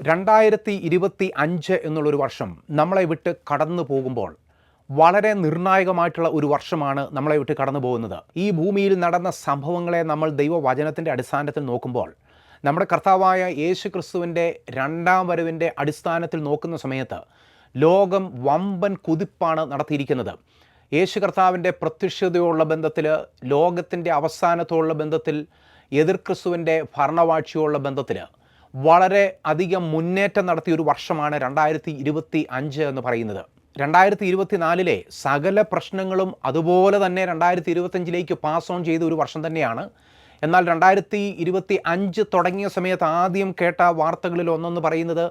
രണ്ടായിരത്തി ഇരുപത്തി അഞ്ച് എന്നുള്ളൊരു വർഷം നമ്മളെ വിട്ട് കടന്നു പോകുമ്പോൾ വളരെ നിർണായകമായിട്ടുള്ള ഒരു വർഷമാണ് നമ്മളെ വിട്ട് കടന്നു പോകുന്നത്. ഈ ഭൂമിയിൽ നടന്ന സംഭവങ്ങളെ നമ്മൾ ദൈവവചനത്തിന്റെ അടിസ്ഥാനത്തിൽ നോക്കുമ്പോൾ നമ്മുടെ കർത്താവായ യേശു ക്രിസ്തുവിന്റെ രണ്ടാം വരവിന്റെ അടിസ്ഥാനത്തിൽ നോക്കുന്ന സമയത്ത് ലോകം വമ്പൻ കുതിപ്പാണ് നടത്തിയിരിക്കുന്നത്. യേശു കർത്താവിന്റെ പ്രത്യക്ഷതയുള്ള ബന്ധത്തിൽ ലോകത്തിന്റെ അവസാനത്തോടുള്ള ബന്ധത്തിൽ എതിർ ക്രിസ്തുവിന്റെ ഭരണവാഴ്ചയുള്ള ബന്ധത്തിൽ വളരെ അധികം മുന്നേറ്റം നടത്തിയ ഒരു വർഷമാണ് രണ്ടായിരത്തി ഇരുപത്തി അഞ്ച് എന്ന് പറയുന്നത്. രണ്ടായിരത്തി ഇരുപത്തിനാലിലെ സകല പ്രശ്നങ്ങളും അതുപോലെ തന്നെ രണ്ടായിരത്തി ഇരുപത്തഞ്ചിലേക്ക് പാസ് ഓൺ ചെയ്ത ഒരു വർഷം തന്നെയാണ്. എന്നാൽ രണ്ടായിരത്തി ഇരുപത്തി അഞ്ച് തുടങ്ങിയ സമയത്ത് ആദ്യം കേട്ട വാർത്തകളിൽ ഒന്നെന്ന് പറയുന്നത്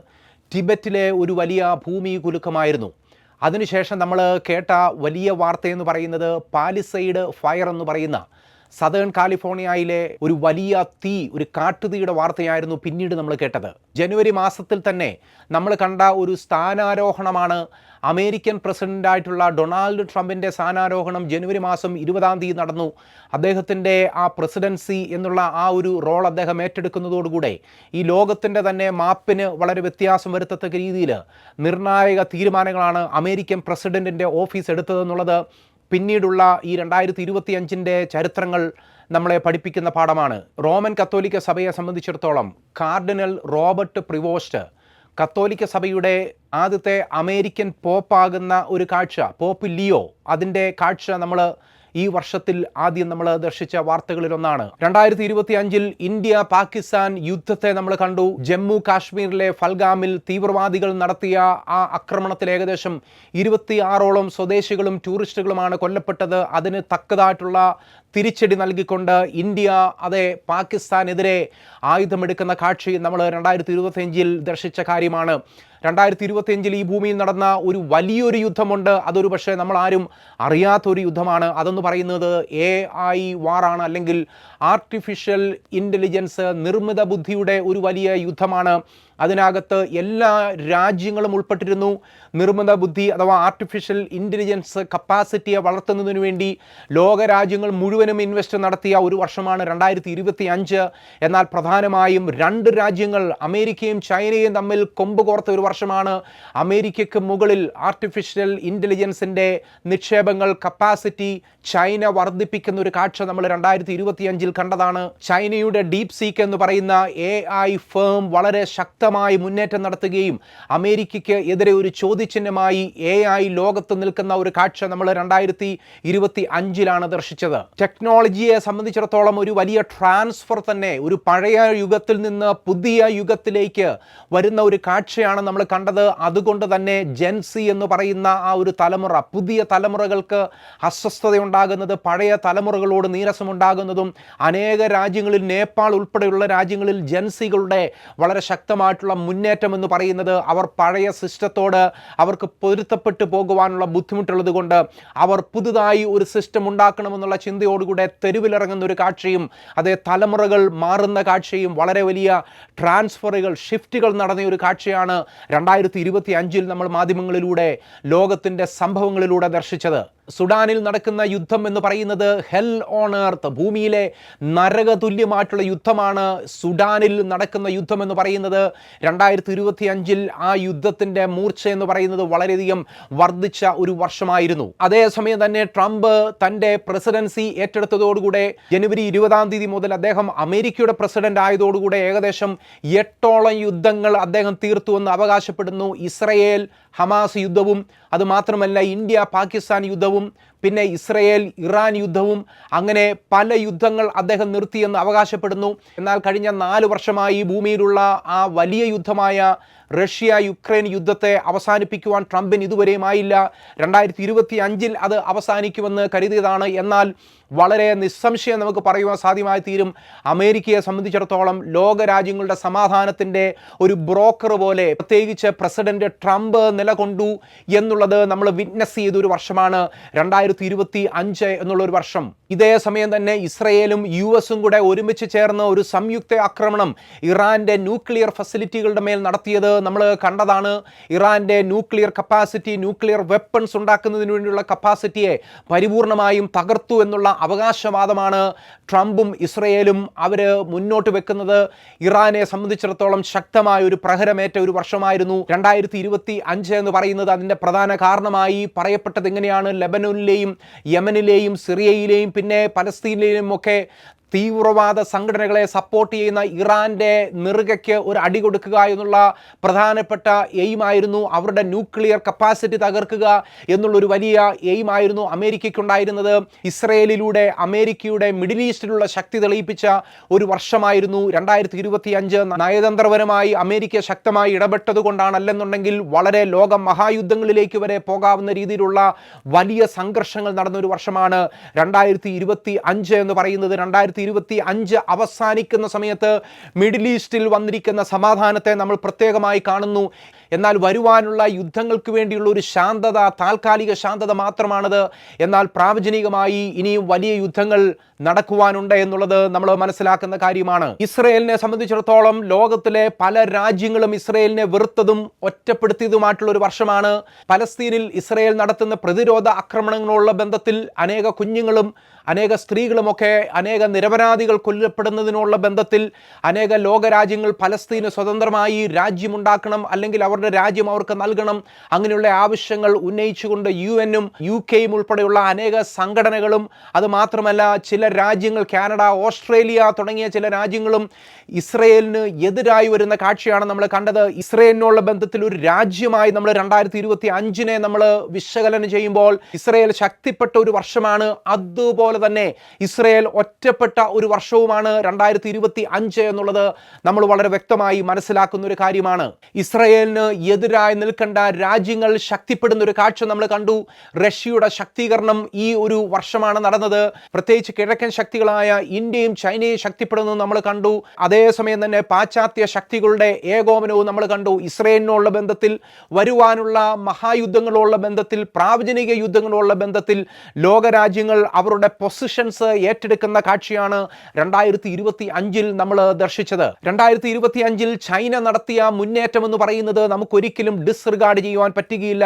ടിബറ്റിലെ ഒരു വലിയ ഭൂമി കുലുക്കമായിരുന്നു. അതിനുശേഷം നമ്മൾ കേട്ട വലിയ വാർത്തയെന്ന് പറയുന്നത് പാലിസൈഡ് ഫയർ എന്ന് പറയുന്ന സദേൺ കാലിഫോർണിയയിലെ ഒരു വലിയ തീ ഒരു കാട്ടുതീയുടെ വാർത്തയായിരുന്നു പിന്നീട് നമ്മൾ കേട്ടത്. ജനുവരി മാസത്തിൽ തന്നെ നമ്മൾ കണ്ട ഒരു സ്ഥാനാരോഹണമാണ് അമേരിക്കൻ പ്രസിഡന്റായിട്ടുള്ള ഡൊണാൾഡ് ട്രംപിന്റെ സ്ഥാനാരോഹണം ജനുവരി മാസം ഇരുപതാം തീയതി നടന്നു. അദ്ദേഹത്തിന്റെ ആ പ്രസിഡൻസി എന്നുള്ള ആ ഒരു റോൾ അദ്ദേഹം ഏറ്റെടുക്കുന്നതോടുകൂടെ ഈ ലോകത്തിന്റെ തന്നെ മാപ്പിന് വളരെ വ്യത്യാസം വരുത്തത്തക്ക രീതിയിൽ നിർണായക തീരുമാനങ്ങളാണ് അമേരിക്കൻ പ്രസിഡന്റിന്റെ ഓഫീസ് എടുത്തതെന്നുള്ളത് പിന്നീടുള്ള ഈ രണ്ടായിരത്തി ഇരുപത്തി അഞ്ചിന്റെ ചരിത്രങ്ങൾ നമ്മളെ പഠിപ്പിക്കുന്ന പാഠമാണ്. റോമൻ കത്തോലിക്ക സഭയെ സംബന്ധിച്ചിടത്തോളം കാർഡിനൽ റോബർട്ട് പ്രിവോസ്റ്റ് കത്തോലിക്ക സഭയുടെ ആദ്യത്തെ അമേരിക്കൻ പോപ്പാകുന്ന ഒരു കാഴ്ച പോപ്പ് ലിയോ അതിന്റെ കാഴ്ച നമ്മൾ ഈ വർഷത്തിൽ ആദ്യം നമ്മൾ ദർശിച്ച വാർത്തകളിലൊന്നാണ്. രണ്ടായിരത്തി ഇരുപത്തി അഞ്ചിൽ ഇന്ത്യ പാകിസ്ഥാൻ യുദ്ധത്തെ നമ്മൾ കണ്ടു. ജമ്മു കാശ്മീരിലെ ഫൽഗാമിൽ തീവ്രവാദികൾ നടത്തിയ ആ ആക്രമണത്തിൽ ഏകദേശം ഇരുപത്തിയാറോളം സ്വദേശികളും ടൂറിസ്റ്റുകളുമാണ് കൊല്ലപ്പെട്ടത്. അതിന് തക്കതായിട്ടുള്ള തിരിച്ചടി നൽകിക്കൊണ്ട് ഇന്ത്യ അതെ പാകിസ്ഥാനെതിരെ ആയുധമെടുക്കുന്ന കാഴ്ച നമ്മൾ രണ്ടായിരത്തി ഇരുപത്തിയഞ്ചിൽ ദർശിച്ച കാര്യമാണ്. രണ്ടായിരത്തി ഇരുപത്തിയഞ്ചിൽ ഈ ഭൂമിയിൽ നടന്ന ഒരു വലിയൊരു യുദ്ധമുണ്ട്. അതൊരു പക്ഷേ നമ്മൾ ആരും അറിയാത്തൊരു യുദ്ധമാണ്. അതെന്ന് പറയുന്നത് എ ഐ വാറാണ് അല്ലെങ്കിൽ ആർട്ടിഫിഷ്യൽ ഇന്റലിജൻസ് നിർമ്മിത ബുദ്ധിയുടെ ഒരു വലിയ യുദ്ധമാണ്. അതിനകത്ത് എല്ലാ രാജ്യങ്ങളും ഉൾപ്പെട്ടിരുന്നു. നിർമ്മിത ബുദ്ധി അഥവാ ആർട്ടിഫിഷ്യൽ ഇന്റലിജൻസ് കപ്പാസിറ്റിയെ വളർത്തുന്നതിന് വേണ്ടി ലോകരാജ്യങ്ങൾ മുഴുവനും ഇൻവെസ്റ്റ് നടത്തിയ ഒരു വർഷമാണ് രണ്ടായിരത്തി ഇരുപത്തി അഞ്ച് എന്നാൽ പ്രധാനമായും രണ്ട് രാജ്യങ്ങൾ അമേരിക്കയും ചൈനയും തമ്മിൽ കൊമ്പ് കോർത്ത ഒരു വർഷമാണ്. അമേരിക്കയ്ക്ക് മുകളിൽ ആർട്ടിഫിഷ്യൽ ഇന്റലിജൻസിന്റെ നിക്ഷേപങ്ങൾ കപ്പാസിറ്റി ചൈന വർദ്ധിപ്പിക്കുന്ന ഒരു കാഴ്ച നമ്മൾ രണ്ടായിരത്തി ഇരുപത്തിയഞ്ചിൽ കണ്ടതാണ് ചൈനയുടെ ഡീപ് സീക്ക് എന്ന് പറയുന്ന എ ഐ ഫേം വളരെ ശക്തമായി മുന്നേറ്റം നടത്തുകയും അമേരിക്കയ്ക്ക് എതിരെ ഒരു ചോദ്യചിഹ്നമായി എ ഐ ലോകത്ത് നിൽക്കുന്ന ഒരു കാഴ്ച നമ്മൾ രണ്ടായിരത്തി ഇരുപത്തി അഞ്ചിലാണ് ദർശിച്ചത്. ടെക്നോളജിയെ സംബന്ധിച്ചിടത്തോളം ഒരു വലിയ ട്രാൻസ്ഫർ തന്നെ ഒരു പഴയ യുഗത്തിൽ നിന്ന് പുതിയ യുഗത്തിലേക്ക് വരുന്ന ഒരു കാഴ്ചയാണ് നമ്മൾ കണ്ടത്. അതുകൊണ്ട് തന്നെ ജെൻസി എന്ന് പറയുന്ന ആ ഒരു തലമുറ പുതിയ തലമുറകൾക്ക് അസ്വസ്ഥതയുണ്ടാകുന്നത് പഴയ തലമുറകളോട് നീരസമുണ്ടാകുന്നതും അനേക രാജ്യങ്ങളിൽ നേപ്പാൾ ഉൾപ്പെടെയുള്ള രാജ്യങ്ങളിൽ ജൻസികളുടെ വളരെ ശക്തമായിട്ടുള്ള മുന്നേറ്റം എന്ന് പറയുന്നത് അവർ പഴയ സിസ്റ്റത്തോട് അവർക്ക് പൊരുത്തപ്പെട്ടു പോകുവാനുള്ള ബുദ്ധിമുട്ടുള്ളത് കൊണ്ട് അവർ പുതുതായി ഒരു സിസ്റ്റം ഉണ്ടാക്കണമെന്നുള്ള ചിന്തയോടുകൂടെ തെരുവിലിറങ്ങുന്ന ഒരു കാഴ്ചയും അതേ തലമുറകൾ മാറുന്ന കാഴ്ചയും വളരെ വലിയ ട്രാൻസ്ഫറുകൾ ഷിഫ്റ്റുകൾ നടന്ന ഒരു കാഴ്ചയാണ് രണ്ടായിരത്തി ഇരുപത്തി അഞ്ചിൽ നമ്മൾ മാധ്യമങ്ങളിലൂടെ ലോകത്തിന്റെ സംഭവങ്ങളിലൂടെ ദർശിച്ചത്. സുഡാനിൽ നടക്കുന്ന യുദ്ധം എന്ന് പറയുന്നത് ഹെൽ ഓൺ എർത്ത് ഭൂമിയിലെ നരകതുല്യമായിട്ടുള്ള യുദ്ധമാണ് സുഡാനിൽ നടക്കുന്ന യുദ്ധം എന്ന് പറയുന്നത്. രണ്ടായിരത്തി ഇരുപത്തി അഞ്ചിൽ ആ യുദ്ധത്തിന്റെ മൂർച്ച എന്ന് പറയുന്നത് വളരെയധികം വർദ്ധിച്ച ഒരു വർഷമായിരുന്നു. അതേസമയം തന്നെ ട്രംപ് തന്റെ പ്രസിഡൻസി ഏറ്റെടുത്തതോടുകൂടെ ജനുവരി ഇരുപതാം തീയതി മുതൽ അദ്ദേഹം അമേരിക്കയുടെ പ്രസിഡന്റ് ആയതോടുകൂടെ ഏകദേശം എട്ടോളം യുദ്ധങ്ങൾ അദ്ദേഹം തീർത്തുവെന്ന് അവകാശപ്പെടുന്നു. ഇസ്രയേൽ ഹമാസ് യുദ്ധവും അതുമാത്രമല്ല ഇന്ത്യ പാകിസ്ഥാൻ യുദ്ധവും savun പിന്നെ ഇസ്രയേൽ ഇറാൻ യുദ്ധവും അങ്ങനെ പല യുദ്ധങ്ങൾ അദ്ദേഹം നിർത്തിയെന്ന് അവകാശപ്പെടുന്നു. എന്നാൽ കഴിഞ്ഞ നാല് വർഷമായി ഭൂമിയിലുള്ള ആ വലിയ യുദ്ധമായ റഷ്യ യുക്രൈൻ യുദ്ധത്തെ അവസാനിപ്പിക്കുവാൻ ട്രംപിന് ഇതുവരെയും ആയില്ല. രണ്ടായിരത്തി ഇരുപത്തി അഞ്ചിൽ അത് അവസാനിക്കുമെന്ന് കരുതിയതാണ്. എന്നാൽ വളരെ നിസ്സംശയം നമുക്ക് പറയുവാൻ സാധ്യമായി തീരും. അമേരിക്കയെ സംബന്ധിച്ചിടത്തോളം ലോകരാജ്യങ്ങളുടെ സമാധാനത്തിന്റെ ഒരു ബ്രോക്കർ പോലെ പ്രത്യേകിച്ച് പ്രസിഡന്റ് ട്രംപ് നിലകൊണ്ടു എന്നുള്ളത് നമ്മൾ വിറ്റ്നസ് ചെയ്ത ഒരു വർഷമാണ്. രണ്ടായിരത്തി രണ്ടായിരത്തി ഇരുപത്തി അഞ്ച് എന്നുള്ള ഒരു വർഷം. ഇതേ സമയം തന്നെ ഇസ്രയേലും യു എസും കൂടെ ഒരുമിച്ച് ചേർന്ന ഒരു സംയുക്ത ആക്രമണം ഇറാന്റെ ന്യൂക്ലിയർ ഫെസിലിറ്റികളുടെ മേൽ നടത്തിയത് നമ്മൾ കണ്ടതാണ്. ഇറാന്റെ ന്യൂക്ലിയർ കപ്പാസിറ്റി ന്യൂക്ലിയർ വെപ്പൺസ് ഉണ്ടാക്കുന്നതിന് വേണ്ടിയുള്ള കപ്പാസിറ്റിയെ പരിപൂർണമായും തകർത്തു എന്നുള്ള അവകാശവാദമാണ് ട്രംപും ഇസ്രയേലും അവർ മുന്നോട്ട് വെക്കുന്നത്. ഇറാനെ സംബന്ധിച്ചിടത്തോളം ശക്തമായ ഒരു പ്രഹരമേറ്റ ഒരു വർഷമായിരുന്നു. രണ്ടായിരത്തി ഇരുപത്തി അഞ്ച് എന്ന് പറയുന്നത് അതിന്റെ പ്രധാന കാരണമായി പറയപ്പെട്ടത് എങ്ങനെയാണ്? യമനിലെയും സിറിയയിലെയും പിന്നെ പലസ്തീനിലെയും ഒക്കെ തീവ്രവാദ സംഘടനകളെ സപ്പോർട്ട് ചെയ്യുന്ന ഇറാന്റെ നെറുകയ്ക്ക് ഒരു അടി കൊടുക്കുക എന്നുള്ള പ്രധാനപ്പെട്ട എയിമായിരുന്നു അവരുടെ ന്യൂക്ലിയർ കപ്പാസിറ്റി തകർക്കുക എന്നുള്ളൊരു വലിയ എയിമായിരുന്നു അമേരിക്കയ്ക്കുണ്ടായിരുന്നത്. ഇസ്രയേലിലൂടെ അമേരിക്കയുടെ മിഡിൽ ഈസ്റ്റിലുള്ള ശക്തി തെളിയിപ്പിച്ച ഒരു വർഷമായിരുന്നു രണ്ടായിരത്തി ഇരുപത്തി അഞ്ച് നയതന്ത്രപരമായി അമേരിക്ക ശക്തമായി ഇടപെട്ടത് കൊണ്ടാണല്ലെന്നുണ്ടെങ്കിൽ വളരെ ലോക മഹായുദ്ധങ്ങളിലേക്ക് വരെ പോകാവുന്ന രീതിയിലുള്ള വലിയ സംഘർഷങ്ങൾ നടന്ന ഒരു വർഷമാണ് രണ്ടായിരത്തി ഇരുപത്തി അഞ്ച് എന്ന് പറയുന്നത്. രണ്ടായിരത്തി ഇരുപത്തി അഞ്ച് അവസാനിക്കുന്ന സമയത്ത് മിഡിൽ ഈസ്റ്റിൽ വന്നിരിക്കുന്ന സമാധാനത്തെ നമ്മൾ പ്രത്യേകമായി കാണുന്നു. എന്നാൽ വരുവാനുള്ള യുദ്ധങ്ങൾക്ക് വേണ്ടിയുള്ള ഒരു ശാന്തത താൽക്കാലിക ശാന്തത മാത്രമാണത്. എന്നാൽ പ്രാവചനികമായി ഇനിയും വലിയ യുദ്ധങ്ങൾ നടക്കുവാനുണ്ട് എന്നുള്ളത് നമ്മൾ മനസ്സിലാക്കുന്ന കാര്യമാണ്. ഇസ്രയേലിനെ സംബന്ധിച്ചിടത്തോളം ലോകത്തിലെ പല രാജ്യങ്ങളും ഇസ്രയേലിനെ വെറുത്തതും ഒറ്റപ്പെടുത്തിയതുമായിട്ടുള്ള ഒരു വർഷമാണ്. പലസ്തീനിൽ ഇസ്രയേൽ നടത്തുന്ന പ്രതിരോധ ആക്രമണങ്ങളുള്ള ബന്ധത്തിൽ അനേക കുഞ്ഞുങ്ങളും അനേക സ്ത്രീകളുമൊക്കെ അനേക നിരപരാധികൾ കൊല്ലപ്പെടുന്നതിനുള്ള ബന്ധത്തിൽ അനേക ലോകരാജ്യങ്ങൾ പലസ്തീന് സ്വതന്ത്രമായി രാജ്യമുണ്ടാക്കണം അല്ലെങ്കിൽ അവരുടെ രാജ്യം അവർക്ക് നൽകണം അങ്ങനെയുള്ള ആവശ്യങ്ങൾ ഉന്നയിച്ചുകൊണ്ട് യു എന്നും യു കെയും ഉൾപ്പെടെയുള്ള അനേക സംഘടനകളും അതുമാത്രമല്ല ചില രാജ്യങ്ങൾ കാനഡ ഓസ്ട്രേലിയ തുടങ്ങിയ ചില രാജ്യങ്ങളും ഇസ്രയേലിന് എതിരായി വരുന്ന കാഴ്ചയാണ് നമ്മൾ കണ്ടത്. ഇസ്രയേലിനുള്ള ബന്ധത്തിൽ ഒരു രാജ്യമായി നമ്മൾ രണ്ടായിരത്തി ഇരുപത്തി അഞ്ചിനെ നമ്മൾ വിശകലനം ചെയ്യുമ്പോൾ ഇസ്രയേൽ ശക്തിപ്പെട്ട ഒരു വർഷമാണ്. അതുപോലെ തന്നെ ഇസ്രയേൽ ഒറ്റപ്പെട്ട ഒരു വർഷവുമാണ് രണ്ടായിരത്തി ഇരുപത്തി അഞ്ച് എന്നുള്ളത് നമ്മൾ വളരെ വ്യക്തമായി മനസ്സിലാക്കുന്ന ഒരു കാര്യമാണ്. ഇസ്രയേലിന് എതിരായി നിൽക്കേണ്ട രാജ്യങ്ങൾ ശക്തിപ്പെടുന്ന ഒരു കാഴ്ച നമ്മൾ കണ്ടു. റഷ്യയുടെ ശക്തീകരണം ഈ ഒരു വർഷമാണ് നടന്നത്. പ്രത്യേകിച്ച് കിഴക്കൻ ശക്തികളായ ഇന്ത്യയും ചൈനയും ശക്തിപ്പെടുന്നത് നമ്മൾ കണ്ടു. അതേസമയം തന്നെ പാശ്ചാത്യ ശക്തികളുടെ ഏകോപനവും നമ്മൾ കണ്ടു. ഇസ്രയേലിനുള്ള ബന്ധത്തിൽ വരുവാനുള്ള മഹായുദ്ധങ്ങളുള്ള ബന്ധത്തിൽ പ്രാവചനിക യുദ്ധങ്ങളുള്ള ബന്ധത്തിൽ ലോകരാജ്യങ്ങൾ അവരുടെ പൊസിഷൻസ് ഏറ്റെടുക്കുന്ന കാഴ്ചയാണ് രണ്ടായിരത്തി ഇരുപത്തി അഞ്ചിൽ നമ്മൾ ദർശിച്ചത്. രണ്ടായിരത്തി ഇരുപത്തി അഞ്ചിൽ ചൈന നടത്തിയ മുന്നേറ്റം എന്ന് പറയുന്നത് നമുക്കൊരിക്കലും ഡിസ്റിഗാർഡ് ചെയ്യുവാൻ പറ്റുകയില്ല.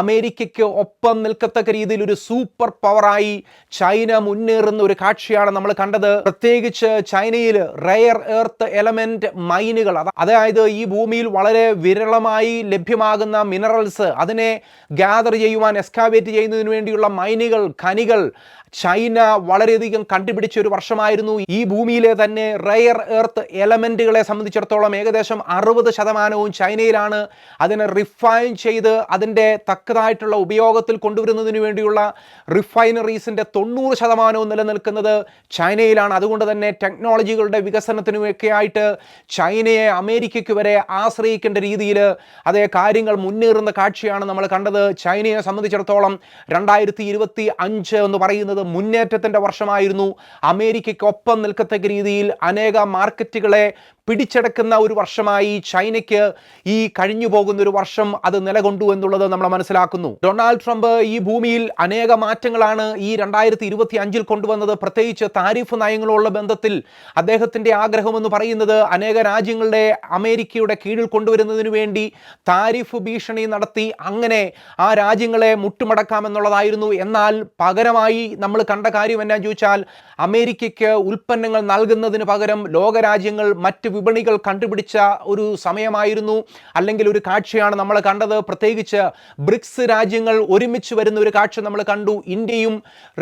അമേരിക്കയ്ക്ക് ഒപ്പം നിൽക്കത്തക്ക രീതിയിൽ ഒരു സൂപ്പർ പവറായി ചൈന മുന്നേറുന്ന ഒരു കാഴ്ചയാണ് നമ്മൾ കണ്ടത്. പ്രത്യേകിച്ച് ചൈനയിൽ റെയർ എർത്ത് എലമെന്റ് മൈനുകൾ അതായത് ഈ ഭൂമിയിൽ വളരെ വിരളമായി ലഭ്യമാകുന്ന മിനറൽസ് അതിനെ ഗ്യാദർ ചെയ്യുവാൻ എസ്കാവേറ്റ് ചെയ്യുന്നതിന് വേണ്ടിയുള്ള മൈനുകൾ ഖനികൾ ചൈന വളരെയധികം കണ്ടുപിടിച്ച ഒരു വർഷമായിരുന്നു. ഈ ഭൂമിയിലെ തന്നെ റയർ എർത്ത് എലമെന്റുകളെ സംബന്ധിച്ചിടത്തോളം ഏകദേശം അറുപത് ശതമാനവും ചൈനയിലാണ്. അതിനെ റിഫൈൻ ചെയ്ത് അതിന്റെ തക്കതായിട്ടുള്ള ഉപയോഗത്തിൽ കൊണ്ടുവരുന്നതിന് വേണ്ടിയുള്ള റിഫൈനറീസിന്റെ തൊണ്ണൂറ് ശതമാനവും നിലനിൽക്കുന്നത് ചൈനയിലാണ്. അതുകൊണ്ട് തന്നെ ടെക്നോളജികളുടെ വികസനത്തിനുമൊക്കെ ആയിട്ട് ചൈനയെ അമേരിക്കയ്ക്ക് വരെ ആശ്രയിക്കേണ്ട രീതിയിൽ അതേ കാര്യങ്ങൾ മുന്നേറുന്ന കാഴ്ചയാണ് നമ്മൾ കണ്ടത്. ചൈനയെ സംബന്ധിച്ചിടത്തോളം രണ്ടായിരത്തി ഇരുപത്തി അഞ്ച് എന്ന് പറയുന്നത് മുന്നേറ്റത്തിന്റെ വർഷമായിരുന്നു. അമേരിക്കയ്ക്കൊപ്പം നിൽക്കത്തക്ക രീതിയിൽ അനേക മാർക്കറ്റുകളെ പിടിച്ചെടുക്കുന്ന ഒരു വർഷമായി ചൈനയ്ക്ക് ഈ കഴിഞ്ഞു പോകുന്ന ഒരു വർഷം അത് നിലകൊണ്ടു എന്നുള്ളത് നമ്മൾ മനസ്സിലാക്കുന്നു. ഡൊണാൾഡ് ട്രംപ് ഈ ഭൂമിയിൽ അനേക മാറ്റങ്ങളാണ് ഈ രണ്ടായിരത്തി ഇരുപത്തി അഞ്ചിൽ കൊണ്ടുവന്നത്. പ്രത്യേകിച്ച് താരിഫ് നയങ്ങളുള്ള ബന്ധത്തിൽ അദ്ദേഹത്തിന്റെ ആഗ്രഹം എന്ന് പറയുന്നത് അനേക രാജ്യങ്ങളുടെ അമേരിക്കയുടെ കീഴിൽ കൊണ്ടുവരുന്നതിനു വേണ്ടി താരിഫ് ഭീഷണി നടത്തി അങ്ങനെ ആ രാജ്യങ്ങളെ മുട്ടുമടക്കാമെന്നുള്ളതായിരുന്നു. എന്നാൽ പകരമായി നമ്മൾ കണ്ട കാര്യം എന്നാ ചോദിച്ചാൽ അമേരിക്കയ്ക്ക് ഉൽപ്പന്നങ്ങൾ നൽകുന്നതിന് പകരം ലോകരാജ്യങ്ങൾ മറ്റ് വിപണികൾ കണ്ടുപിടിച്ച ഒരു സമയമായിരുന്നു. അല്ലെങ്കിൽ ഒരു കാഴ്ചയാണ് നമ്മൾ കണ്ടത്. പ്രത്യേകിച്ച് ബ്രിക്സ് രാജ്യങ്ങൾ ഒരുമിച്ച് വരുന്ന ഒരു കാഴ്ച നമ്മൾ കണ്ടു. ഇന്ത്യയും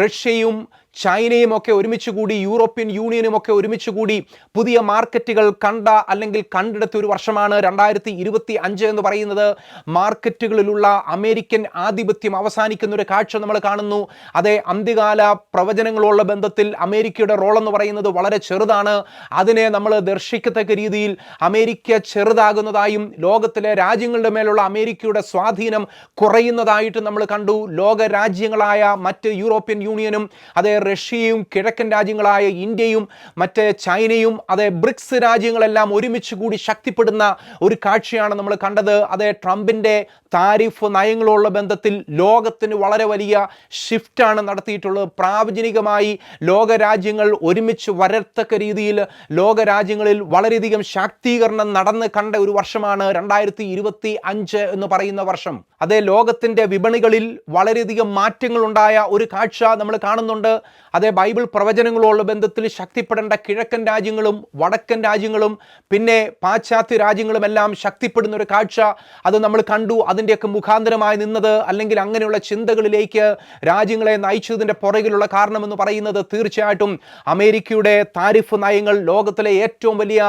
റഷ്യയും ചൈനയും ഒക്കെ ഒരുമിച്ച് കൂടി യൂറോപ്യൻ യൂണിയനും ഒക്കെ ഒരുമിച്ച് കൂടി പുതിയ മാർക്കറ്റുകൾ കണ്ട അല്ലെങ്കിൽ കണ്ടെടുത്ത ഒരു വർഷമാണ് രണ്ടായിരത്തി ഇരുപത്തി അഞ്ച് എന്ന് പറയുന്നത്. മാർക്കറ്റുകളിലുള്ള അമേരിക്കൻ ആധിപത്യം അവസാനിക്കുന്ന ഒരു കാഴ്ച നമ്മൾ കാണുന്നു. അതേ അന്ത്യകാല പ്രവചനങ്ങളുള്ള ബന്ധത്തിൽ അമേരിക്കയുടെ റോൾ എന്ന് പറയുന്നത് വളരെ ചെറുതാണ്. അതിനെ നമ്മൾ ദർശിക്കത്തക്ക രീതിയിൽ അമേരിക്ക ചെറുതാകുന്നതായും ലോകത്തിലെ രാജ്യങ്ങളുടെ മേലുള്ള അമേരിക്കയുടെ സ്വാധീനം കുറയുന്നതായിട്ട് നമ്മൾ കണ്ടു. ലോക രാജ്യങ്ങളായ മറ്റ് യൂറോപ്യൻ യൂണിയനും അതേ റഷ്യയും കിഴക്കൻ രാജ്യങ്ങളായ ഇന്ത്യയും മറ്റ് ചൈനയും അതേ ബ്രിക്സ് രാജ്യങ്ങളെല്ലാം ഒരുമിച്ച് കൂടി ശക്തിപ്പെടുന്ന ഒരു കാഴ്ചയാണ് നമ്മൾ കണ്ടത്. അതേ ട്രംപിന്റെ താരിഫ് നയങ്ങളുള്ള ബന്ധത്തിൽ ലോകത്തിന് വളരെ വലിയ ഷിഫ്റ്റാണ് നടത്തിയിട്ടുള്ളത്. പ്രാവചനികമായി ലോകരാജ്യങ്ങൾ ഒരുമിച്ച് വരത്തക്ക രീതിയിൽ ലോകരാജ്യങ്ങളിൽ വളരെയധികം ശാക്തീകരണം നടന്ന് കണ്ട ഒരു വർഷമാണ് രണ്ടായിരത്തി ഇരുപത്തി അഞ്ച് എന്ന് പറയുന്ന വർഷം. അതേ ലോകത്തിന്റെ വിപണികളിൽ വളരെയധികം മാറ്റങ്ങളുണ്ടായ ഒരു കാഴ്ച നമ്മൾ കാണുന്നുണ്ട്. അതേ ബൈബിൾ പ്രവചനങ്ങളുള്ള ബന്ധത്തിൽ ശക്തിപ്പെടേണ്ട കിഴക്കൻ രാജ്യങ്ങളും വടക്കൻ രാജ്യങ്ങളും പിന്നെ പാശ്ചാത്യ രാജ്യങ്ങളുമെല്ലാം ശക്തിപ്പെടുന്ന ഒരു കാഴ്ച അത് നമ്മൾ കണ്ടു. അതിന്റെയൊക്കെ മുഖാന്തരമായി നിന്നത് അല്ലെങ്കിൽ അങ്ങനെയുള്ള ചിന്തകളിലേക്ക് രാജ്യങ്ങളെ നയിച്ചതിന്റെ പുറകിലുള്ള കാരണമെന്ന് പറയുന്നത് തീർച്ചയായിട്ടും അമേരിക്കയുടെ താരിഫ് നയങ്ങൾ ലോകത്തിലെ ഏറ്റവും വലിയ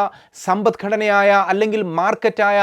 സമ്പദ്ഘടനയായ അല്ലെങ്കിൽ മാർക്കറ്റായ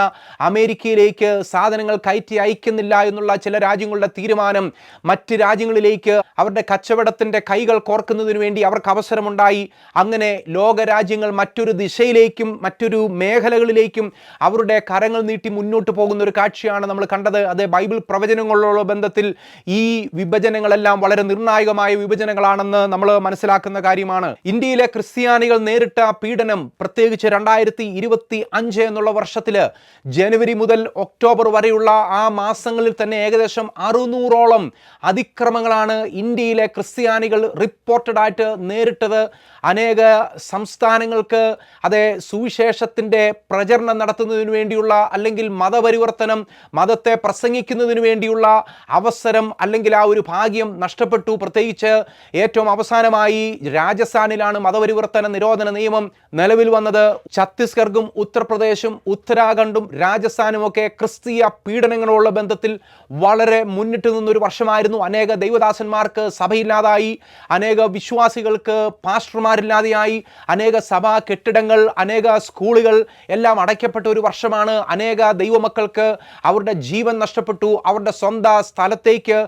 അമേരിക്കയിലേക്ക് സാധനങ്ങൾ കയറ്റി അയക്കുന്നില്ല എന്നുള്ള ചില രാജ്യങ്ങളുടെ തീരുമാനം മറ്റ് രാജ്യങ്ങളിലേക്ക് അവരുടെ കച്ചവടത്തിന്റെ കൈകൾ കോർക്കുന്നതിന് വേണ്ടി അവർക്ക് അവസരമുണ്ടായി. അങ്ങനെ ലോകരാജ്യങ്ങൾ മറ്റൊരു ദിശയിലേക്കും മറ്റൊരു മേഖലകളിലേക്കും അവരുടെ കരങ്ങൾ നീട്ടി മുന്നോട്ട് പോകുന്ന ഒരു കാഴ്ചയാണ് നമ്മൾ കണ്ടത്. അത് ബൈബിൾ പ്രവചനങ്ങളുള്ള ബന്ധത്തിൽ ഈ വിഭജനങ്ങളെല്ലാം വളരെ നിർണായകമായ വിഭജനങ്ങളാണെന്ന് നമ്മൾ മനസ്സിലാക്കുന്ന കാര്യമാണ്. ഇന്ത്യയിലെ ക്രിസ്ത്യാനികൾ നേരിട്ട പീഡനം പ്രത്യേകിച്ച് രണ്ടായിരത്തി ഇരുപത്തി അഞ്ച് എന്നുള്ള വർഷത്തിൽ ജനുവരി മുതൽ ഒക്ടോബർ വരെയുള്ള ആ മാസങ്ങളിൽ തന്നെ ഏകദേശം അറുന്നൂറോളം അതിക്രമങ്ങളാണ് ഇന്ത്യയിലെ ക്രിസ്ത്യാനികൾ റിപ്പോർട്ടഡ് ആയിട്ട് നേരിട്ടത്. അനേക സംസ്ഥാനങ്ങൾക്ക് അതേ സുവിശേഷത്തിന്റെ പ്രചരണം നടത്തുന്നതിന് വേണ്ടിയുള്ള അല്ലെങ്കിൽ മതപരിവർത്തനം മതത്തെ പ്രസംഗിക്കുന്നതിന് വേണ്ടിയുള്ള അവസരം അല്ലെങ്കിൽ ആ ഒരു ഭാഗ്യം നഷ്ടപ്പെട്ടു. പ്രത്യേകിച്ച് ഏറ്റവും അവസാനമായി രാജസ്ഥാനിലാണ് മതപരിവർത്തന നിരോധന നിയമം നിലവിൽ വന്നത്. ഛത്തീസ്ഗർഗും ഉത്തർപ്രദേശും ഉത്തരാഖണ്ഡും രാജസ്ഥാനും ഒക്കെ ക്രിസ്തീയ പീഡനങ്ങളുള്ള ബന്ധത്തിൽ വളരെ മുന്നിട്ട് നിന്നൊരു വർഷമായിരുന്നു. അനേക ദൈവദാസന്മാർക്ക് സഭയില്ലാതായി അനേക വിശ്വാസികൾക്ക് പാസ്റ്റർമാരില്ലാതെയായി അനേക സഭാ കെട്ടിടങ്ങൾ അനേക സ്കൂളുകൾ എല്ലാം അടയ്ക്കപ്പെട്ട ഒരു വർഷമാണ്. അനേക ദൈവമക്കൾക്ക് അവരുടെ ജീവൻ നഷ്ടപ്പെട്ടു. അവരുടെ സ്വന്തം സ്ഥലത്തേക്ക്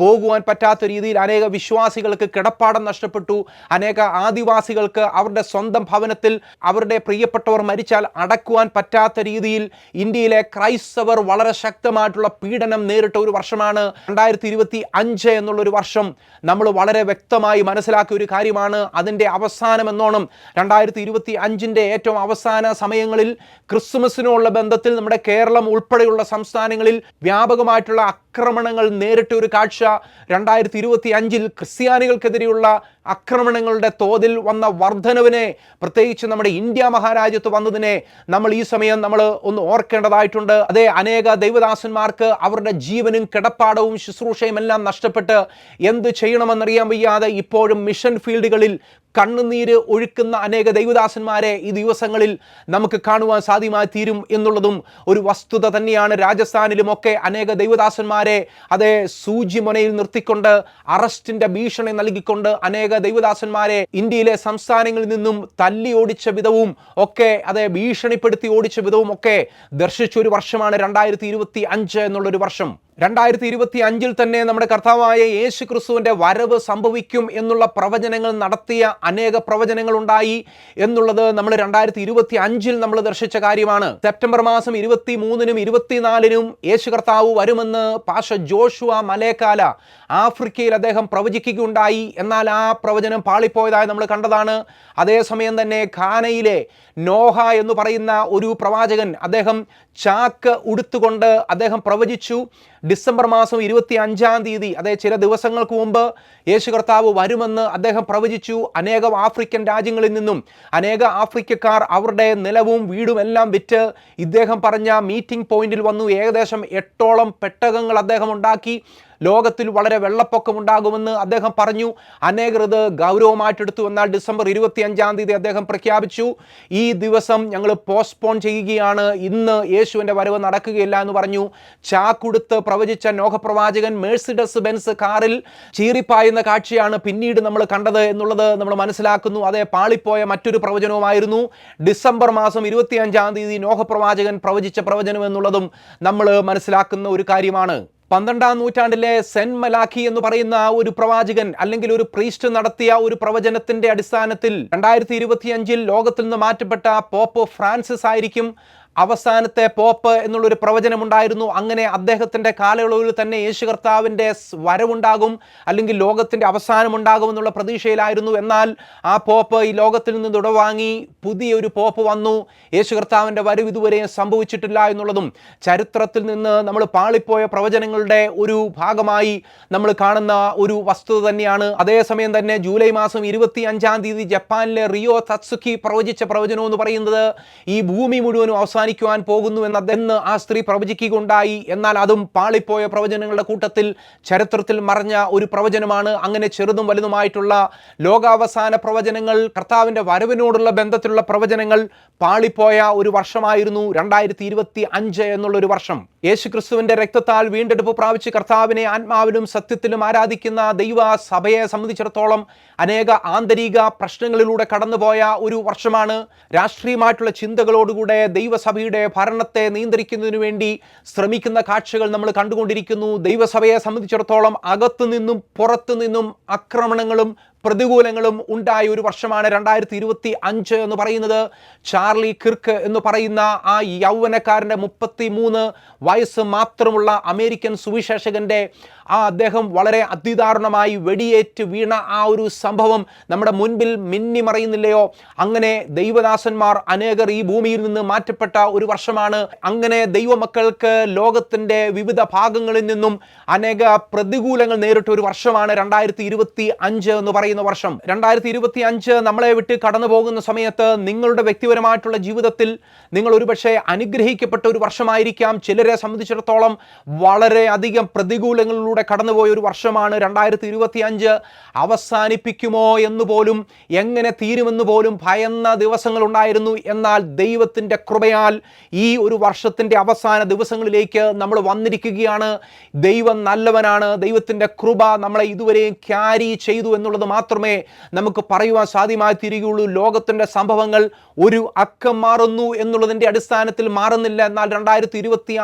പോകുവാൻ പറ്റാത്ത രീതിയിൽ അനേക വിശ്വാസികൾക്ക് കിടപ്പാടം നഷ്ടപ്പെട്ടു. അനേക ആദിവാസികൾക്ക് അവരുടെ സ്വന്തം ഭവനത്തിൽ അവരുടെ പ്രിയപ്പെട്ടവർ മരിച്ചാൽ അടക്കുവാൻ പറ്റാത്ത രീതിയിൽ ഇന്ത്യയിലെ ക്രൈസ്തവർ വളരെ ശക്തമായിട്ടുള്ള പീഡനം നേരിട്ട ഒരു വർഷമാണ്. രണ്ടായിരത്തി ഇരുപത്തി അഞ്ച് എന്നുള്ളൊരു വർഷം നമ്മൾ വളരെ വ്യക്തമായി മനസ്സിലാക്കിയ ഒരു കാര്യമാണ്. അതിന്റെ അവസാനം എന്നോണം രണ്ടായിരത്തി ഇരുപത്തി അഞ്ചിന്റെ ഏറ്റവും അവസാന സമയങ്ങളിൽ ക്രിസ്മസിനുള്ള ബന്ധത്തിൽ നമ്മുടെ കേരളം ഉൾപ്പെടെയുള്ള സംസ്ഥാനങ്ങളിൽ വ്യാപകമായിട്ടുള്ള ആക്രമണങ്ങൾ നേരിട്ട ഒരു കാഴ്ച രണ്ടായിരത്തി ഇരുപത്തി അഞ്ചിൽ ക്രിസ്ത്യാനികൾക്കെതിരെയുള്ള ആക്രമണങ്ങളുടെ തോതിൽ വന്ന വർധനവിനെ പ്രത്യേകിച്ച് നമ്മുടെ ഇന്ത്യ മഹാരാജ്യത്ത് വന്നതിനെ നമ്മൾ ഈ സമയം നമ്മൾ ഒന്ന് ഓർക്കേണ്ടതായിട്ടുണ്ട്. അതേ അനേക ദൈവദാസന്മാർക്ക് അവരുടെ ജീവനും കിടപ്പാടവും ശുശ്രൂഷയും എല്ലാം നഷ്ടപ്പെട്ട് എന്ത് ചെയ്യണമെന്നറിയാൻ വയ്യാതെ ഇപ്പോഴും മിഷൻ ഫീൽഡുകളിൽ കണ്ണുനീര് ഒഴുക്കുന്ന അനേക ദൈവദാസന്മാരെ ഈ ദിവസങ്ങളിൽ നമുക്ക് കാണുവാൻ സാധ്യമായി തീരും എന്നുള്ളതും ഒരു വസ്തുത തന്നെയാണ്. രാജസ്ഥാനിലുമൊക്കെ അനേക ദൈവദാസന്മാരെ അതേ സൂചിമുനയിൽ നിർത്തിക്കൊണ്ട് അറസ്റ്റിന്റെ ഭീഷണി നൽകിക്കൊണ്ട് അനേക ദൈവദാസന്മാരെ ഇന്ത്യയിലെ സംസ്ഥാനങ്ങളിൽ നിന്നും തല്ലി ഓടിച്ച വിധവും ഒക്കെ അതെ ഭീഷണിപ്പെടുത്തി ഓടിച്ച വിധവും ഒക്കെ ദർശിച്ച ഒരു വർഷമാണ് രണ്ടായിരത്തി ഇരുപത്തി അഞ്ച് എന്നുള്ളൊരു വർഷം. രണ്ടായിരത്തി ഇരുപത്തി അഞ്ചിൽ തന്നെ നമ്മുടെ കർത്താവായ യേശു ക്രിസ്തുവിന്റെ വരവ് സംഭവിക്കും എന്നുള്ള പ്രവചനങ്ങൾ നടത്തിയ അനേക പ്രവചനങ്ങൾ ഉണ്ടായി എന്നുള്ളത് നമ്മൾ രണ്ടായിരത്തി ഇരുപത്തി അഞ്ചിൽ നമ്മൾ ദർശിച്ച കാര്യമാണ്. സെപ്റ്റംബർ മാസം ഇരുപത്തി മൂന്നിനും ഇരുപത്തിനാലിനും യേശു കർത്താവ് വരുമെന്ന് പാഷ ജോഷുവ മലേക്കാല ആഫ്രിക്കയിൽ അദ്ദേഹം പ്രവചിക്കുകയുണ്ടായി. എന്നാൽ ആ പ്രവചനം പാളിപ്പോയതായി നമ്മൾ കണ്ടതാണ്. അതേസമയം തന്നെ ഖാനയിലെ നോഹ എന്ന് പറയുന്ന ഒരു പ്രവാചകൻ അദ്ദേഹം ചാക്ക് ഉടുത്തുകൊണ്ട് അദ്ദേഹം പ്രവചിച്ചു. ഡിസംബർ മാസം ഇരുപത്തി അഞ്ചാം തീയതി അതായത് ചില ദിവസങ്ങൾക്ക് മുമ്പ് യേശു കർത്താവ് വരുമെന്ന് അദ്ദേഹം പ്രവചിച്ചു. അനേകം ആഫ്രിക്കൻ രാജ്യങ്ങളിൽ നിന്നും അനേക ആഫ്രിക്കക്കാർ അവരുടെ നിലവും വീടും എല്ലാം വിറ്റ് ഇദ്ദേഹം പറഞ്ഞ മീറ്റിംഗ് പോയിന്റിൽ വന്നു. ഏകദേശം എട്ടോളം പെട്ടകങ്ങൾ അദ്ദേഹം ഉണ്ടാക്കി. ലോകത്തിൽ വളരെ വെള്ളപ്പൊക്കമുണ്ടാകുമെന്ന് അദ്ദേഹം പറഞ്ഞു. അനേകർ ഇത് ഗൗരവമായിട്ടെടുത്തു. എന്നാൽ ഡിസംബർ ഇരുപത്തി അഞ്ചാം തീയതി അദ്ദേഹം പ്രഖ്യാപിച്ചു. ഈ ദിവസം ഞങ്ങൾ പോസ്റ്റ്പോൺ ചെയ്യുകയാണ്. ഇന്ന് യേശുവിന്റെ വരവ് നടക്കുകയില്ല എന്ന് പറഞ്ഞു. ചാക്കുടുത്ത് പ്രവചിച്ച നോഹപ്രവാചകൻ മേഴ്സിഡസ് ബെൻസ് കാറിൽ ചീറിപ്പായുന്ന കാഴ്ചയാണ് പിന്നീട് നമ്മൾ കണ്ടത് എന്നുള്ളത് നമ്മൾ മനസ്സിലാക്കുന്നു. അതേ പാളിപ്പോയ മറ്റൊരു പ്രവചനവുമായിരുന്നു. ഡിസംബർ മാസം ഇരുപത്തി അഞ്ചാം തീയതി നോഹപ്രവാചകൻ പ്രവചിച്ച പ്രവചനം എന്നുള്ളതും നമ്മൾ മനസ്സിലാക്കുന്ന ഒരു കാര്യമാണ്. പന്ത്രണ്ടാം നൂറ്റാണ്ടിലെ സെൻ മലാഖി എന്ന് പറയുന്ന ഒരു പ്രവാചകൻ അല്ലെങ്കിൽ ഒരു പ്രീസ്റ്റ് നടത്തിയ ഒരു പ്രവചനത്തിന്റെ അടിസ്ഥാനത്തിൽ രണ്ടായിരത്തി ഇരുപത്തിയഞ്ചിൽ ലോകത്തിൽ നിന്ന് മാറ്റപ്പെട്ട പോപ്പ് ഫ്രാൻസിസ് ആയിരിക്കും അവസാനത്തെ പോപ്പ് എന്നുള്ളൊരു പ്രവചനമുണ്ടായിരുന്നു. അങ്ങനെ അദ്ദേഹത്തിന്റെ കാലയളവിൽ തന്നെ യേശു കർത്താവിന്റെ വരവുണ്ടാകും അല്ലെങ്കിൽ ലോകത്തിന്റെ അവസാനമുണ്ടാകും എന്നുള്ള പ്രതീക്ഷയിലായിരുന്നു. എന്നാൽ ആ പോപ്പ് ഈ ലോകത്തിൽ നിന്ന് തുടവാങ്ങി പുതിയൊരു പോപ്പ് വന്നു. യേശു കർത്താവിന്റെ വരവ് ഇതുവരെയും സംഭവിച്ചിട്ടില്ല എന്നുള്ളതും ചരിത്രത്തിൽ നിന്ന് നമ്മൾ പാളിപ്പോയ പ്രവചനങ്ങളുടെ ഒരു ഭാഗമായി നമ്മൾ കാണുന്ന ഒരു വസ്തുത തന്നെയാണ്. അതേസമയം തന്നെ ജൂലൈ മാസം ഇരുപത്തി അഞ്ചാം തീയതി ജപ്പാനിലെ റിയോ തത്സുക്കി പ്രവചിച്ച പ്രവചനം എന്ന് പറയുന്നത് ഈ ഭൂമി മുഴുവനും അവസാനിക്കുവാൻ പോകുന്നു എന്ന് അദ്ദേഹം ആ സ്ത്രീ പ്രവചിക്കുകയുണ്ടായി. എന്നാൽ അതും പാളിപ്പോയ പ്രവചനങ്ങളുടെ കൂട്ടത്തിൽ ചരിത്രത്തിൽ മറഞ്ഞ ഒരു പ്രവചനമാണ്. അങ്ങനെ ചെറുതും വലുതുമായിട്ടുള്ള ലോകാവസാന പ്രവചനങ്ങൾ കർത്താവിന്റെ വരവിനോടുള്ള ബന്ധത്തിലുള്ള പ്രവചനങ്ങൾ പാളിപ്പോയ ഒരു വർഷമായിരുന്നു രണ്ടായിരത്തി ഇരുപത്തി അഞ്ച് എന്നുള്ളൊരു വർഷം. യേശു ക്രിസ്തുവിന്റെ രക്തത്താൽ വീണ്ടെടുപ്പ് പ്രാപിച്ച് കർത്താവിനെ ആത്മാവിലും സത്യത്തിലും ആരാധിക്കുന്ന ദൈവ സഭയെ സംബന്ധിച്ചിടത്തോളം അനേക ആന്തരിക പ്രശ്നങ്ങളിലൂടെ കടന്നുപോയ ഒരു വർഷമാണ്. രാഷ്ട്രീയമായിട്ടുള്ള ചിന്തകളോടുകൂടെ ദൈവസഭയുടെ ഭരണത്തെ നിയന്ത്രിക്കുന്നതിനു വേണ്ടി ശ്രമിക്കുന്ന കാഴ്ചകൾ നമ്മൾ കണ്ടുകൊണ്ടിരിക്കുന്നു. ദൈവസഭയെ സംബന്ധിച്ചിടത്തോളം അകത്തു നിന്നും പുറത്തു നിന്നും ആക്രമണങ്ങളും പ്രതികൂലങ്ങളും ഉണ്ടായ ഒരു വർഷമാണ് രണ്ടായിരത്തി ഇരുപത്തി അഞ്ച് എന്ന് പറയുന്നത്. ചാർലി കിർക്ക് എന്ന് പറയുന്ന ആ യൗവനക്കാരന്റെ മുപ്പത്തി മൂന്ന് വയസ്സ് മാത്രമുള്ള അമേരിക്കൻ സുവിശേഷകന്റെ ആ അദ്ദേഹം വളരെ അതിദാരുണമായി വെടിയേറ്റ് വീണ ആ ഒരു സംഭവം നമ്മുടെ മുൻപിൽ മിന്നി മറിയുന്നില്ലയോ? അങ്ങനെ ദൈവദാസന്മാർ അനേകർ ഈ ഭൂമിയിൽ നിന്ന് മാറ്റപ്പെട്ട ഒരു വർഷമാണ്. അങ്ങനെ ദൈവമക്കൾക്ക് ലോകത്തിന്റെ വിവിധ ഭാഗങ്ങളിൽ നിന്നും അനേക പ്രതികൂലങ്ങൾ നേരിട്ട ഒരു വർഷമാണ് രണ്ടായിരത്തി ഇരുപത്തി അഞ്ച് എന്ന് പറയുന്ന വർഷം. രണ്ടായിരത്തി ഇരുപത്തി അഞ്ച് നമ്മളെ വിട്ട് കടന്നു പോകുന്ന സമയത്ത് നിങ്ങളുടെ വ്യക്തിപരമായിട്ടുള്ള ജീവിതത്തിൽ നിങ്ങൾ ഒരുപക്ഷെ അനുഗ്രഹിക്കപ്പെട്ട ഒരു വർഷമായിരിക്കാം. ചിലരെ സംബന്ധിച്ചിടത്തോളം വളരെ അധികം പ്രതികൂലങ്ങളിലൂടെ കടന്നുപോയ ഒരു വർഷമാണ് രണ്ടായിരത്തി ഇരുപത്തി അഞ്ച് അവസാനിപ്പിക്കുമോ എന്ന് പോലും എങ്ങനെ തീരുമെന്ന് പോലും ഭയന്ന ദിവസങ്ങൾ ഉണ്ടായിരുന്നു എന്നാൽ ദൈവത്തിന്റെ കൃപയാൽ ഈ ഒരു വർഷത്തിന്റെ അവസാന ദിവസങ്ങളിലേക്ക് നമ്മൾ വന്നിരിക്കുകയാണ്. ദൈവം നല്ലവനാണ്. ദൈവത്തിന്റെ കൃപ നമ്മളെ ഇതുവരെയും ക്യാരി ചെയ്തു എന്നുള്ളത് മാത്രമേ നമുക്ക് പറയുവാൻ സാധ്യമായി തീരുകയുള്ളൂ. ലോകത്തിന്റെ സംഭവങ്ങൾ ഒരു അക്കം മാറുന്നു എന്നുള്ളതിന്റെ അടിസ്ഥാനത്തിൽ മാറുന്നില്ല. എന്നാൽ രണ്ടായിരത്തി ഇരുപത്തി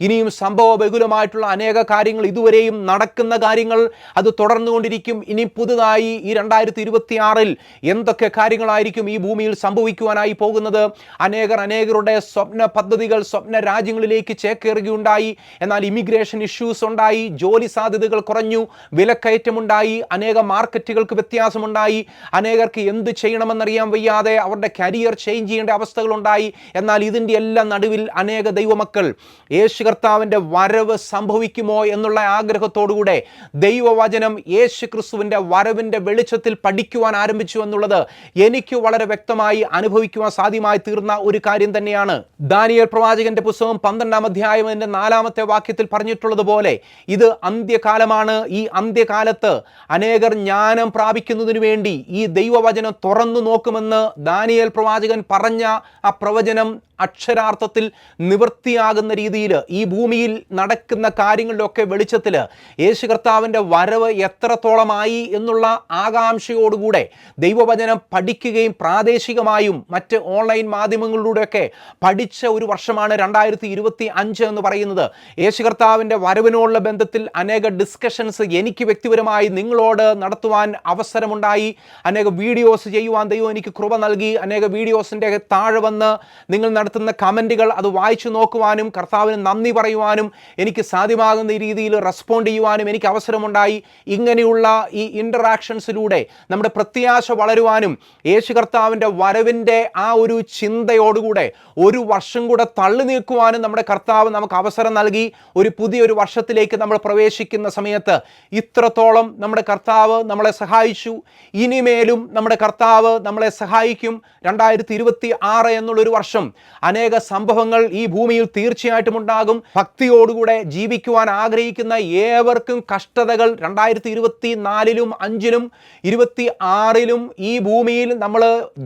ഇനിയും സംഭവ ബഹുലമായിട്ടുള്ള അനേക കാര്യങ്ങൾ ഇതുവരെയും നടക്കുന്ന കാര്യങ്ങൾ അത് തുടർന്നുകൊണ്ടിരിക്കും. ഇനി പുതുതായി ഈ രണ്ടായിരത്തി ഇരുപത്തി ആറിൽ എന്തൊക്കെ കാര്യങ്ങളായിരിക്കും ഈ ഭൂമിയിൽ സംഭവിക്കുവാനായി പോകുന്നത്? അനേകർ അനേകരുടെ സ്വപ്ന പദ്ധതികൾ സ്വപ്ന രാജ്യങ്ങളിലേക്ക് ചേക്കേറുകയുണ്ടായി. എന്നാൽ ഇമിഗ്രേഷൻ ഇഷ്യൂസ് ഉണ്ടായി ജോലി സാധ്യതകൾ കുറഞ്ഞു വിലക്കയറ്റമുണ്ടായി അനേക മാർക്കറ്റുകൾക്ക് വ്യത്യാസമുണ്ടായി. അനേകർക്ക് എന്ത് ചെയ്യണമെന്നറിയാൻ വയ്യാതെ അവരുടെ കരിയർ ചേഞ്ച് ചെയ്യേണ്ട അവസ്ഥകളുണ്ടായി. എന്നാൽ ഇതിന്റെ എല്ലാം നടുവിൽ അനേക ദൈവമക്കൾ യേശു കർത്താവിന്റെ വരവ് സംഭവിക്കുമോ എന്നുള്ള ആഗ്രഹത്തോടുകൂടെ ദൈവവചനം യേശു ക്രിസ്തുവിന്റെ വരവിന്റെ വെളിച്ചത്തിൽ പഠിക്കുവാൻ ആരംഭിച്ചു എന്നുള്ളത് എനിക്ക് വളരെ വ്യക്തമായി അനുഭവിക്കുവാൻ സാധ്യമായി തീർന്ന ഒരു കാര്യം തന്നെയാണ്. ദാനിയൽ പ്രവാചകന്റെ പുസ്തകം പന്ത്രണ്ടാം അധ്യായം അതിന്റെ നാലാമത്തെ വാക്യത്തിൽ പറഞ്ഞിട്ടുള്ളതുപോലെ ഇത് അന്ത്യകാലമാണ്. ഈ അന്ത്യകാലത്ത് അനേകർ ജ്ഞാനം പ്രാപിക്കുന്നതിന് വേണ്ടി ഈ ദൈവവചനം തുറന്നു നോക്കുമെന്ന് ദാനിയൽ പ്രവാചകൻ പറഞ്ഞ ആ പ്രവചനം അക്ഷരാർത്ഥത്തിൽ നിവൃത്തിയാകുന്ന രീതിയിൽ ഈ ഭൂമിയിൽ നടക്കുന്ന കാര്യങ്ങളിലൊക്കെ വെളിച്ചത്തിൽ യേശു കർത്താവിന്റെ വരവ് എത്രത്തോളമായി എന്നുള്ള ആകാംക്ഷയോടുകൂടെ ദൈവവചനം പഠിക്കുകയും പ്രാദേശികമായും മറ്റ് ഓൺലൈൻ മാധ്യമങ്ങളിലൂടെയൊക്കെ പഠിച്ച ഒരു വർഷമാണ് രണ്ടായിരത്തി ഇരുപത്തി അഞ്ച് എന്ന് പറയുന്നത്. യേശു കർത്താവിന്റെ വരവിനോടുള്ള ബന്ധത്തിൽ അനേക ഡിസ്കഷൻസ് എനിക്ക് വ്യക്തിപരമായി നിങ്ങളോട് നടത്തുവാൻ അവസരമുണ്ടായി. അനേക വീഡിയോസ് ചെയ്യുവാൻ ദൈവം എനിക്ക് കൃപ നൽകി. അനേക വീഡിയോസിന്റെ താഴെ വന്ന് നിങ്ങൾ നടത്തുന്ന കമന്റുകൾ അത് വായിച്ചു നോക്കുവാനും കർത്താവിന് നന്ദി പറയുവാനും എനിക്ക് സാധ്യമാകുന്ന രീതിയിൽ റെസ്പോണ്ട് ചെയ്യുവാനും എനിക്ക് അവസരമുണ്ടായി. ഇങ്ങനെയുള്ള ഈ ഇന്ററാക്ഷൻസിലൂടെ നമ്മുടെ പ്രത്യാശ വളരുവാനും യേശു കർത്താവിന്റെ വരവിന്റെ ആ ഒരു ചിന്തയോടുകൂടെ ഒരു വർഷം കൂടെ തള്ളി നീക്കുവാനും നമ്മുടെ കർത്താവ് നമുക്ക് അവസരം നൽകി. ഒരു പുതിയൊരു വർഷത്തിലേക്ക് നമ്മൾ പ്രവേശിക്കുന്ന സമയത്ത് ഇത്രത്തോളം നമ്മുടെ കർത്താവ് നമ്മളെ സഹായിച്ചു. ഇനിമേലും നമ്മുടെ കർത്താവ് നമ്മളെ സഹായിക്കും. രണ്ടായിരത്തി ഇരുപത്തി ആറ് എന്നുള്ളൊരു വർഷം അനേക സംഭവങ്ങൾ ഈ ഭൂമിയിൽ തീർച്ചയായിട്ടും ഉണ്ടാകും. ഭക്തിയോടുകൂടെ ജീവിക്കുവാൻ ആഗ്രഹിക്കുന്ന ഏവർക്കും കഷ്ടതകൾ രണ്ടായിരത്തി ഇരുപത്തി നാലിലും അഞ്ചിലും ഇരുപത്തി ആറിലും ഈ ഭൂമിയിൽ നമ്മൾ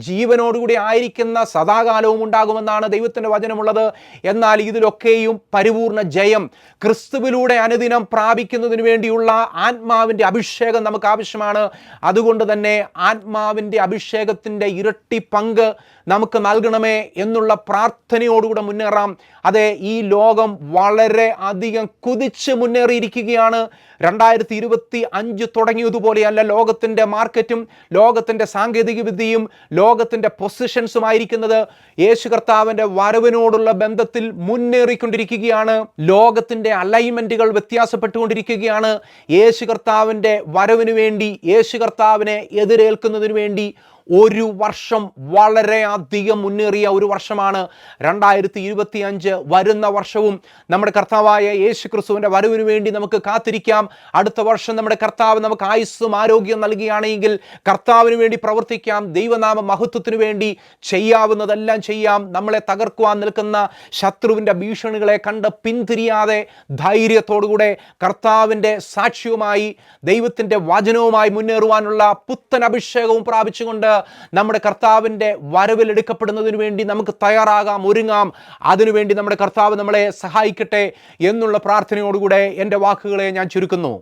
ജീവനോടുകൂടി ആയിരിക്കുന്ന സദാകാലവും ഉണ്ടാകുമെന്നാണ് ദൈവത്തിന്റെ വചനമുള്ളത്. എന്നാൽ ഇതിലൊക്കെയും പരിപൂർണ ജയം ക്രിസ്തുവിലൂടെ അനുദിനം പ്രാപിക്കുന്നതിന് വേണ്ടിയുള്ള ആത്മാവിന്റെ അഭിഷേകം നമുക്ക് ആവശ്യമാണ്. അതുകൊണ്ട് തന്നെ ആത്മാവിന്റെ അഭിഷേകത്തിന്റെ ഇരട്ടി പങ്ക് നമുക്ക് നൽകണമേ എന്നുള്ള പ്രാർത്ഥനയോടുകൂടെ മുന്നേറാം. അതെ ഈ ലോകം വളരെ അധികം കുതിച്ച് മുന്നേറിയിരിക്കുകയാണ്. രണ്ടായിരത്തി ഇരുപത്തി അഞ്ച് തുടങ്ങിയതുപോലെയല്ല ലോകത്തിന്റെ മാർക്കറ്റും ലോകത്തിന്റെ സാങ്കേതികവിദ്യയും ലോകത്തിന്റെ പൊസിഷൻസുമായിരിക്കുന്നത് യേശു കർത്താവിന്റെ വരവിനോടുള്ള ബന്ധത്തിൽ മുന്നേറിക്കൊണ്ടിരിക്കുകയാണ്. ലോകത്തിന്റെ അലൈൻമെന്റുകൾ വ്യത്യാസപ്പെട്ടുകൊണ്ടിരിക്കുകയാണ്. യേശു കർത്താവിന്റെ വരവിന് വേണ്ടി യേശു കർത്താവിനെ എതിരേൽക്കുന്നതിന് വേണ്ടി ഒരു വർഷം വളരെ അധികം മുന്നേറിയ ഒരു വർഷമാണ്. രണ്ടായിരത്തി ഇരുപത്തി അഞ്ച് വരുന്ന വർഷവും നമ്മുടെ കർത്താവായ യേശു ക്രിസ്തുവിന്റെ വരവിന് വേണ്ടി നമുക്ക് കാത്തിരിക്കാം. അടുത്ത വർഷം നമ്മുടെ കർത്താവ് നമുക്ക് ആയുസ്സും ആരോഗ്യം നൽകുകയാണെങ്കിൽ കർത്താവിന് വേണ്ടി പ്രവർത്തിക്കാം. ദൈവനാമ മഹത്വത്തിന് വേണ്ടി ചെയ്യാവുന്നതെല്ലാം ചെയ്യാം. നമ്മളെ തകർക്കുവാൻ നിൽക്കുന്ന ശത്രുവിന്റെ ഭീഷണികളെ കണ്ട് പിന്തിരിയാതെ ധൈര്യത്തോടുകൂടെ കർത്താവിന്റെ സാക്ഷ്യവുമായി ദൈവത്തിന്റെ വചനവുമായി മുന്നേറുവാനുള്ള പുത്തൻ അഭിഷേകവും പ്രാപിച്ചുകൊണ്ട് നമ്മുടെ കർത്താവിന്റെ വരവിലെടുക്കപ്പെടുന്നതിന് വേണ്ടി നമുക്ക് തയ്യാറാകാം ഒരുങ്ങാം. അതിനുവേണ്ടി നമ്മുടെ കർത്താവ് നമ്മളെ സഹായിക്കട്ടെ എന്നുള്ള പ്രാർത്ഥനയോടുകൂടെ എന്റെ വാക്കുകളെ ഞാൻ ചുരുക്കുന്നു.